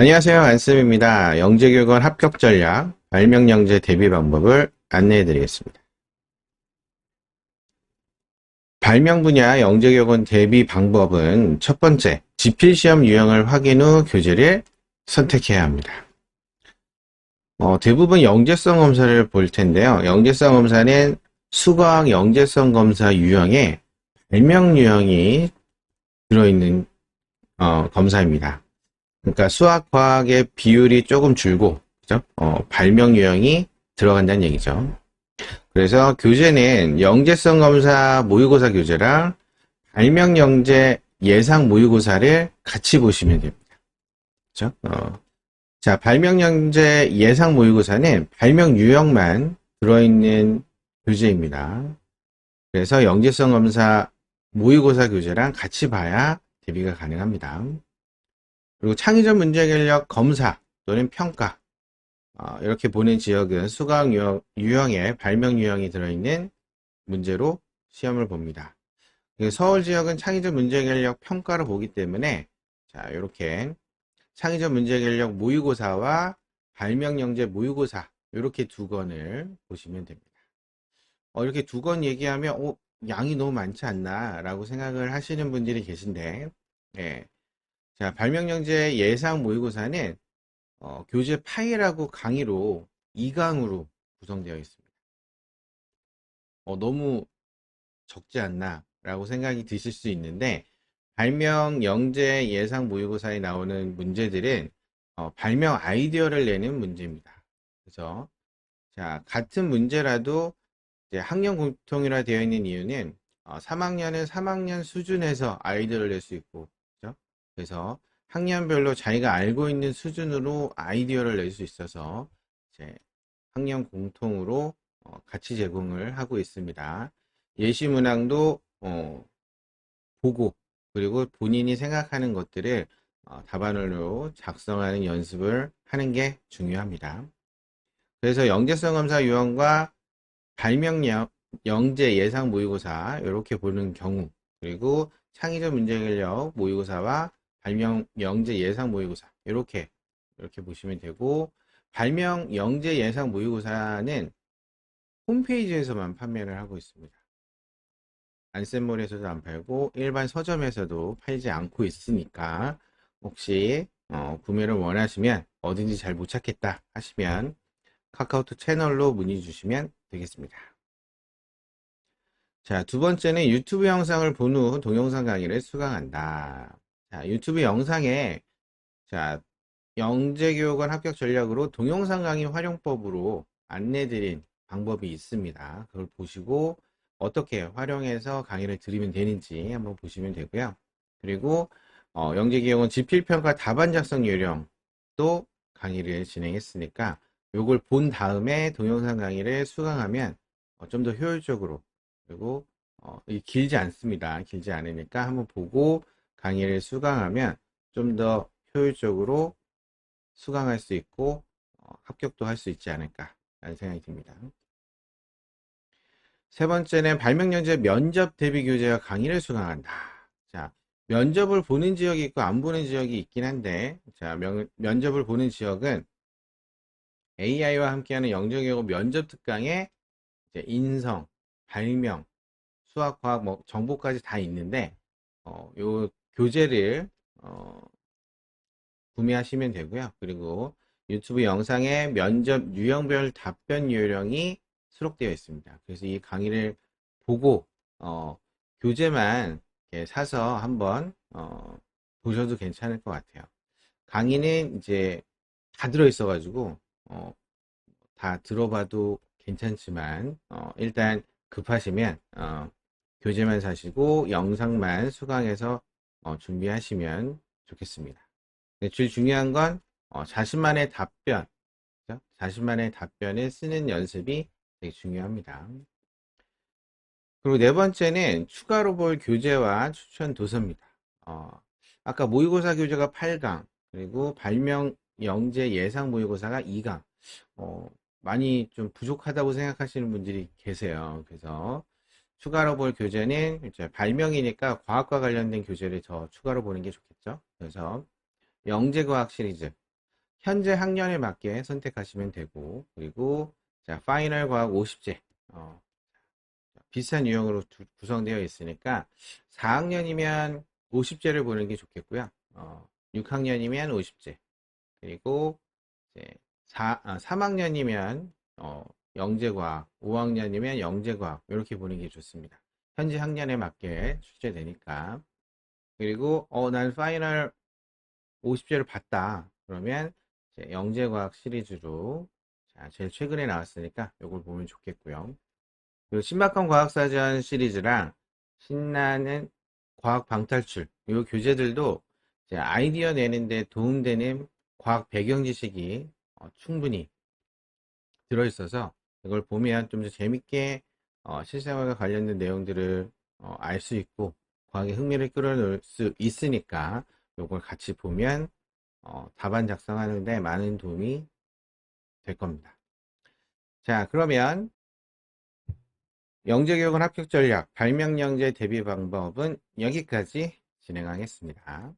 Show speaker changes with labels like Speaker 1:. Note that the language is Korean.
Speaker 1: 안녕하세요. 안쌤입니다. 영재교육원 합격 전략, 발명영재 대비 방법을 안내해 드리겠습니다. 발명 분야 영재교육원 대비 방법은 첫 번째, 지필시험 유형을 확인 후 교재를 선택해야 합니다. 어, 대부분 영재성 검사를 볼 텐데요. 영재성 검사는 수학 영재성 검사 유형에 발명 유형이 들어있는 어, 검사입니다. 그러니까 수학, 과학의 비율이 조금 줄고, 그죠? 어, 발명 유형이 들어간다는 얘기죠. 그래서 교재는 영재성 검사 모의고사 교재랑 발명 영재 예상 모의고사를 같이 보시면 됩니다. 그죠? 어, 자, 발명 영재 예상 모의고사는 발명 유형만 들어있는 교재입니다. 그래서 영재성 검사 모의고사 교재랑 같이 봐야 대비가 가능합니다. 그리고 창의적 문제결력 검사 또는 평가 어, 이렇게 보는 지역은 수강 유형, 유형에 발명 유형이 들어있는 문제로 시험을 봅니다. 서울 지역은 창의적 문제결력 평가를 보기 때문에 자 이렇게 창의적 문제결력 모의고사와 발명영재 모의고사 이렇게 두 권을 보시면 됩니다. 어, 이렇게 두권 얘기하면 어, 양이 너무 많지 않나 라고 생각을 하시는 분들이 계신데 예. 자, 발명영재 예상 모의고사는 어, 교재 파일하고 강의로 2강으로 구성되어 있습니다. 어, 너무 적지 않나 라고 생각이 드실 수 있는데 발명 영재 예상 모의고사에 나오는 문제들은 어, 발명 아이디어를 내는 문제입니다. 그래서 자 같은 문제라도 학년 공통이라 되어 있는 이유는 어, 3학년은 3학년 수준에서 아이디어를 낼 수 있고 그래서 학년별로 자기가 알고 있는 수준으로 아이디어를 낼 수 있어서 이제 학년 공통으로 어, 같이 제공을 하고 있습니다. 예시 문항도 어, 보고 그리고 본인이 생각하는 것들을 어, 답안으로 작성하는 연습을 하는 게 중요합니다. 그래서 영재성 검사 유형과 발명 영재 예상 모의고사 이렇게 보는 경우 그리고 창의적 문제결력 모의고사와 발명 영재 예상 모의고사 이렇게 이렇게 보시면 되고 발명 영재 예상 모의고사는 홈페이지에서만 판매를 하고 있습니다. 안센몰에서도 안 팔고 일반 서점에서도 팔지 않고 있으니까 혹시 어, 구매를 원하시면 어딘지 잘 못 찾겠다 하시면 카카오톡 채널로 문의 주시면 되겠습니다. 자, 두 번째는 유튜브 영상을 본 후 동영상 강의를 수강한다. 자, 유튜브 영상에 자, 영재교육원 합격 전략으로 동영상 강의 활용법으로 안내드린 방법이 있습니다. 그걸 보시고 어떻게 활용해서 강의를 드리면 되는지 한번 보시면 되고요. 그리고 어, 영재교육원 지필평가 답안 작성 요령도 강의를 진행했으니까 이걸 본 다음에 동영상 강의를 수강하면 어, 좀 더 효율적으로 그리고 어, 길지 않습니다. 길지 않으니까 한번 보고 강의를 수강하면 좀 더 효율적으로 수강할 수 있고 어, 합격도 할 수 있지 않을까 라는 생각이 듭니다. 세 번째는 발명연재 면접 대비 교재와 강의를 수강한다. 자, 면접을 보는 지역이 있고 안 보는 지역이 있긴 한데 자, 면, 면접을 보는 지역은 AI와 함께하는 영재교육 면접 특강에 인성, 발명, 수학, 과학, 뭐 정보까지 다 있는데 어, 요 교재를 어, 구매하시면 되고요. 그리고 유튜브 영상에 면접 유형별 답변 요령이 수록되어 있습니다. 그래서 이 강의를 보고 어, 교재만 사서 한번 어, 보셔도 괜찮을 것 같아요. 강의는 이제 다 들어있어 가지고 어, 다 들어봐도 괜찮지만 어, 일단 급하시면 어, 교재만 사시고 영상만 수강해서 어, 준비하시면 좋겠습니다. 제일 중요한 건 어, 자신만의 답변, 그렇죠? 자신만의 답변을 쓰는 연습이 되게 중요합니다. 그리고 네 번째는 추가로 볼 교재와 추천 도서입니다. 어, 아까 모의고사 교재가 8강, 그리고 발명 영재 예상 모의고사가 2강. 어, 많이 좀 부족하다고 생각하시는 분들이 계세요. 그래서 추가로 볼 교재는 이제 발명이니까 과학과 관련된 교재를 더 추가로 보는 게 좋겠죠. 그래서 영재과학 시리즈 현재 학년에 맞게 선택하시면 되고 그리고 자 파이널 과학 50제 어, 비슷한 유형으로 두- 구성되어 있으니까 4학년이면 50제를 보는 게 좋겠고요. 어, 6학년이면 50제 그리고 이제 4, 아, 3학년이면 어, 영재과학, 5학년이면 영재과학 이렇게 보는 게 좋습니다. 현재 학년에 맞게 출제되니까 그리고 어, 난 파이널 50제를 봤다. 그러면 영재과학 시리즈로 자, 제일 최근에 나왔으니까 이걸 보면 좋겠고요. 그리고 신박한 과학사전 시리즈랑 신나는 과학 방탈출 이 교재들도 아이디어 내는데 도움되는 과학 배경 지식이 어, 충분히 들어있어서 이걸 보면 좀 더 재밌게 어, 실생활과 관련된 내용들을 어, 알 수 있고 과학의 흥미를 끌어놓을 수 있으니까 이걸 같이 보면 어, 답안 작성하는데 많은 도움이 될 겁니다. 자, 그러면 영재교육은 합격 전략, 발명영재 대비 방법은 여기까지 진행하겠습니다.